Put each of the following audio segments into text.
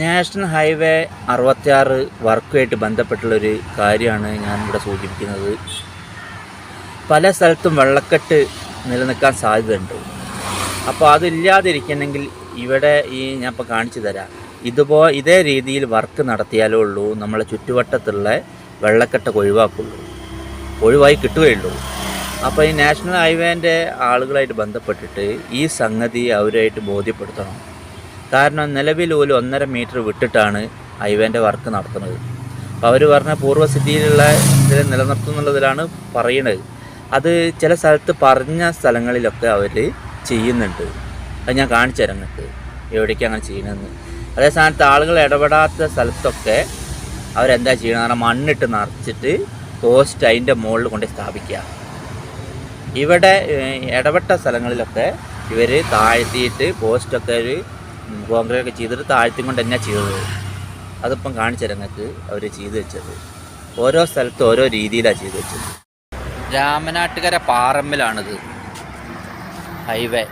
National highway അറുപത്തിയാറ് വർക്കുമായിട്ട് ബന്ധപ്പെട്ടുള്ളൊരു കാര്യമാണ് ഞാനിവിടെ സൂചിപ്പിക്കുന്നത്. പല സ്ഥലത്തും വെള്ളക്കെട്ട് നിലനിൽക്കാൻ സാധ്യതയുണ്ട്. അപ്പോൾ അതില്ലാതിരിക്കണമെങ്കിൽ ഇവിടെ ഈ ഞാൻ ഇപ്പോൾ കാണിച്ചു തരാം. ഇതുപോ ഇതേ രീതിയിൽ വർക്ക് നടത്തിയാലേ ഉള്ളൂ നമ്മളെ ചുറ്റുവട്ടത്തുള്ള വെള്ളക്കെട്ടൊക്കെ ഒഴിവാക്കുള്ളൂ. ഒഴിവായി കിട്ടുകയുള്ളൂ അപ്പോൾ ഈ നാഷണൽ ഹൈവേന്റെ ആളുകളായിട്ട് ബന്ധപ്പെട്ടിട്ട് ഈ സംഗതി അവരായിട്ട് ബോധ്യപ്പെടുത്തണം. കാരണം നിലവിൽ ഒരു ഒന്നര മീറ്റർ വിട്ടിട്ടാണ് ഹൈവേന്റെ വർക്ക് നടത്തുന്നത്. അപ്പോൾ അവർ പറഞ്ഞ പൂർവസ്ഥിതിയിലുള്ള ഇതിൽ നിലനിർത്തുന്നുള്ളതിലാണ് പറയുന്നത് അത് ചില സ്ഥലത്ത് പറഞ്ഞ സ്ഥലങ്ങളിലൊക്കെ അവർ ചെയ്യുന്നുണ്ട്. അത് ഞാൻ കാണിച്ചു തരാം നിങ്ങൾക്ക്. എവിടേക്ക് അങ്ങനെ ചെയ്യണമെന്ന് അതേ സ്ഥാനത്ത് ആളുകൾ ഇടപെടാത്ത സ്ഥലത്തൊക്കെ അവരെന്താ ചെയ്യണമെന്ന് പറഞ്ഞാൽ മണ്ണിട്ട് നിറച്ചിട്ട് പോസ്റ്റ് അതിന്റെ മുകളിൽ കൊണ്ട് സ്ഥാപിക്കുക. ഇവിടെ ഇടപെട്ട സ്ഥലങ്ങളിലൊക്കെ ഇവർ താഴ്ത്തിയിട്ട് പോസ്റ്റൊക്കെ ഒരു കോൺക്രീറ്റ് ഒക്കെ ചെയ്തിട്ട് താഴ്ത്തി കൊണ്ട് തന്നെയാണ് ചെയ്തത്. അതിപ്പം കാണിച്ചു നിങ്ങൾക്ക് അവർ ചെയ്തു വെച്ചത്. ഓരോ സ്ഥലത്തും ഓരോ രീതിയിലാണ് ചെയ്തു വെച്ചത്. രാമനാട്ടുകര പാറമ്മിലാണിത് ഹൈവേ.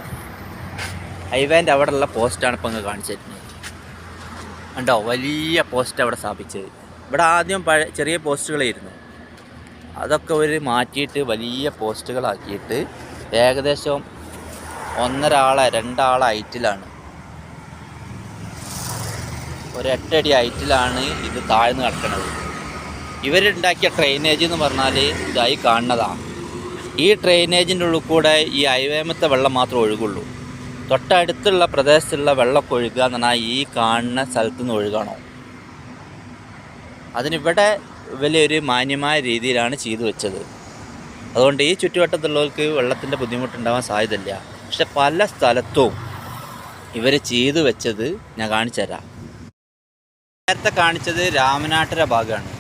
ഹൈവേന്റെ അവിടെയുള്ള പോസ്റ്റാണ് ഇപ്പം അങ്ങ് കാണിച്ചു തരുന്നത്. കണ്ടോ? വലിയ പോസ്റ്റ് അവിടെ സ്ഥാപിച്ചത്. ഇവിടെ ആദ്യം പഴയ ചെറിയ പോസ്റ്റുകളായിരുന്നു. അതൊക്കെ ഒരു മാറ്റിയിട്ട് വലിയ പോസ്റ്റുകളാക്കിയിട്ട് ഏകദേശം ഒന്നരാളെ രണ്ടാളെ ഹൈറ്റിലാണ്. ഒരു എട്ടടി ഹൈറ്റിലാണ് ഇത് താഴ്ന്നു കിടക്കുന്നത് ഇവരുണ്ടാക്കിയ ഡ്രെയിനേജ് എന്ന് പറഞ്ഞാൽ ഇതായി കാണുന്നതാണ്. ഈ ഡ്രെയിനേജിന്റെ ഉള്ളിൽ കൂടെ ഈ ഹൈവേമത്തെ വെള്ളം മാത്രമേ ഒഴുകുള്ളൂ. തൊട്ടടുത്തുള്ള പ്രദേശത്തുള്ള വെള്ളമൊക്കെ ഒഴുകുക എന്ന് പറഞ്ഞാൽ ഈ കാണുന്ന സ്ഥലത്തു നിന്ന് ഒഴുകണോ? അതിനിവിടെ വലിയൊരു മാന്യമായ രീതിയിലാണ് ചെയ്തു വെച്ചത്. അതുകൊണ്ട് ഈ ചുറ്റുവട്ടത്തുള്ളവർക്ക് വെള്ളത്തിന്റെ ബുദ്ധിമുട്ടുണ്ടാവാൻ സാധ്യതയില്ല. പക്ഷെ പല സ്ഥലത്തും ഇവർ ചെയ്തു വെച്ചത് ഞാൻ കാണിച്ചു തരാം നേരത്തെ കാണിച്ചത് രാമനാട്ടര ഭാഗമാണ്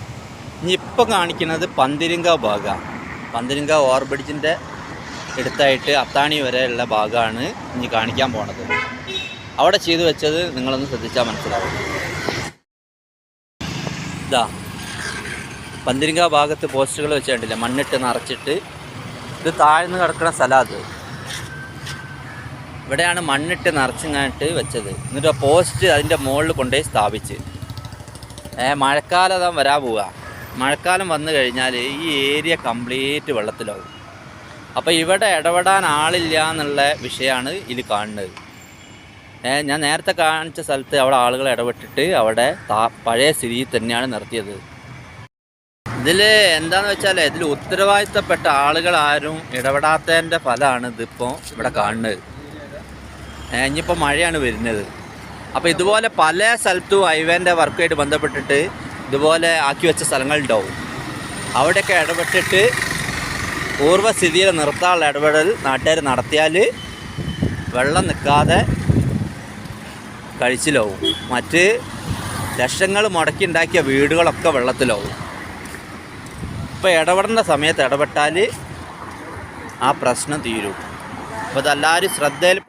ഇനി ഇപ്പം കാണിക്കുന്നത് പന്തിരിങ്കാവ് ഭാഗമാണ് പന്തിരിങ്കാവ് ഓവർബ്രിഡ്ജിന്റെ അടുത്തായിട്ട് അത്താണി വരെയുള്ള ഭാഗമാണ് ഇനി കാണിക്കാൻ പോണത്. അവിടെ ചെയ്തു വെച്ചത് നിങ്ങളൊന്ന് ശ്രദ്ധിച്ചാൽ മനസ്സിലാവും. ഇതാ പന്തിരിങ്ക ഭാഗത്ത് പോസ്റ്റുകൾ വെച്ചിട്ടില്ല മണ്ണിട്ട് നിറച്ചിട്ട്. ഇത് താഴ്ന്നു കിടക്കുന്ന സ്ഥലമാണ് അത്. ഇവിടെയാണ് മണ്ണിട്ട് നിറച്ചിങ്ങായിട്ട് വെച്ചത്. എന്നിട്ട് ആ പോസ്റ്റ് അതിന്റെ മുകളിൽ കൊണ്ടുപോയി സ്ഥാപിച്ച്. മഴക്കാലം അതാ വരാൻ പോവുക മഴക്കാലം വന്നു കഴിഞ്ഞാൽ ഈ ഏരിയ കംപ്ലീറ്റ് വെള്ളത്തിലാവും. അപ്പോൾ ഇവിടെ ഇടപെടാൻ ആളില്ല എന്നുള്ള വിഷയമാണ് ഇതിൽ കാണുന്നത്. ഞാൻ നേരത്തെ കാണിച്ച സ്ഥലത്ത് അവിടെ ആളുകൾ ഇടപെട്ടിട്ട് അവിടെ പഴയ സ്ഥിതിയിൽ തന്നെയാണ് നിർത്തിയത്. ഇതിൽ എന്താണെന്ന് വെച്ചാൽ ഇതിൽ ഉത്തരവാദിത്തപ്പെട്ട ആളുകൾ ആരും ഇടപെടാത്തതിന്റെ ഫലമാണ് ഇതിപ്പോൾ ഇവിടെ കാണുന്നത്. ഇനിയിപ്പോൾ മഴയാണ് വരുന്നത്. അപ്പോൾ ഇതുപോലെ പല സ്ഥലത്തും ഹൈവേന്റെ വർക്കുമായിട്ട് ബന്ധപ്പെട്ടിട്ട് ഇതുപോലെ ആക്കി വെച്ച സ്ഥലങ്ങളുണ്ടാവും. അവിടെയൊക്കെ ഇടപെട്ടിട്ട് പൂർവസ്ഥിതിയിൽ നിർത്താനുള്ള ഇടപെടൽ നാട്ടുകാർ നടത്തിയാൽ വെള്ളം നിൽക്കാതെ കഴിച്ചിലാവും. മറ്റ് ലക്ഷങ്ങൾ മുടക്കി ഉണ്ടാക്കിയ വീടുകളൊക്കെ വെള്ളത്തിലാവും. ഇപ്പോൾ ഇടപെടേണ്ട സമയത്ത് ഇടപെട്ടാൽ ആ പ്രശ്നം തീരും. അപ്പോൾ ഇതെല്ലാവരും ശ്രദ്ധയിൽപ്പെടും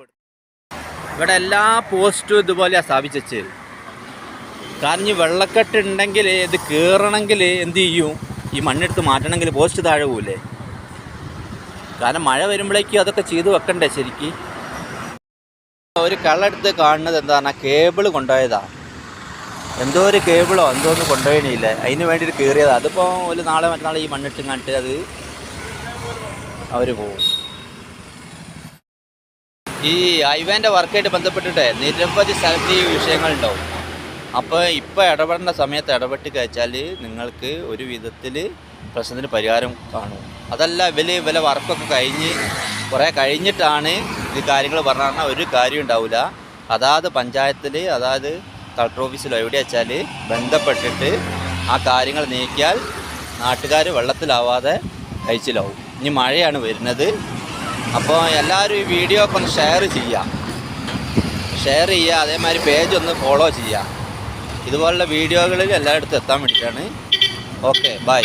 ഇവിടെ എല്ലാ പോസ്റ്റും ഇതുപോലെ സ്ഥാപിച്ചു കാരണം ഈ വെള്ളക്കെട്ട് ഉണ്ടെങ്കിൽ ഇത് കയറണമെങ്കിൽ എന്ത് ചെയ്യും? ഈ മണ്ണെടുത്ത് മാറ്റണമെങ്കിൽ പോസ്റ്റ് താഴെ പോവില്ലേ കാരണം മഴ വരുമ്പോഴേക്കും അതൊക്കെ ചെയ്ത് വെക്കണ്ടേ ശരിക്ക്? ഒരു കള്ളെടുത്ത് കാണുന്നത് എന്താണ് കേബിൾ കൊണ്ടുപോയതാ. എന്തോ ഒരു കേബിളോ എന്തോ ഒന്നും കൊണ്ടുപോയില്ല അതിന് വേണ്ടിയിട്ട് കയറിയതാ അതിപ്പോൾ ഒരു നാളെ മറ്റന്നാൾ ഈ മണ്ണിട്ട് കണ്ടിട്ട് അത് അവർ പോകും ഈ ഹൈവേന്റെ വർക്കായിട്ട് ബന്ധപ്പെട്ടിട്ട് നിരവധി സ്ഥലത്ത് ഈ വിഷയങ്ങളുണ്ടാവും. അപ്പോൾ ഇപ്പോൾ ഇടപെടേണ്ട സമയത്ത് ഇടപെട്ട് കഴിച്ചാൽ നിങ്ങൾക്ക് ഒരു വിധത്തിൽ പ്രശ്നത്തിന് പരിഹാരം കാണും. അതല്ല ഇവൽ ഇവലെ വർക്കൊക്കെ കഴിഞ്ഞ് കുറേ കഴിഞ്ഞിട്ടാണ് ഈ കാര്യങ്ങൾ പറഞ്ഞാൽ ഒരു കാര്യം ഉണ്ടാവില്ല അതാത് പഞ്ചായത്തിൽ അതായത് കളക്ടർ ഓഫീസിലോ എവിടെ വെച്ചാൽ ബന്ധപ്പെട്ടിട്ട് ആ കാര്യങ്ങൾ നീക്കിയാൽ നാട്ടുകാർ വെള്ളത്തിലാവാതെ കഴിച്ചിലാവും. ഇനി മഴയാണ് വരുന്നത്. അപ്പോൾ എല്ലാവരും ഈ വീഡിയോ ഒക്കെ ഒന്ന് ഷെയർ ചെയ്യുക ഷെയർ ചെയ്യുക അതേമാതിരി പേജ് ഒന്ന് ഫോളോ ചെയ്യുക ഇതുപോലുള്ള വീഡിയോകളിൽ എല്ലായിടത്തും എത്താൻ വേണ്ടിയിട്ടാണ്. Okay bye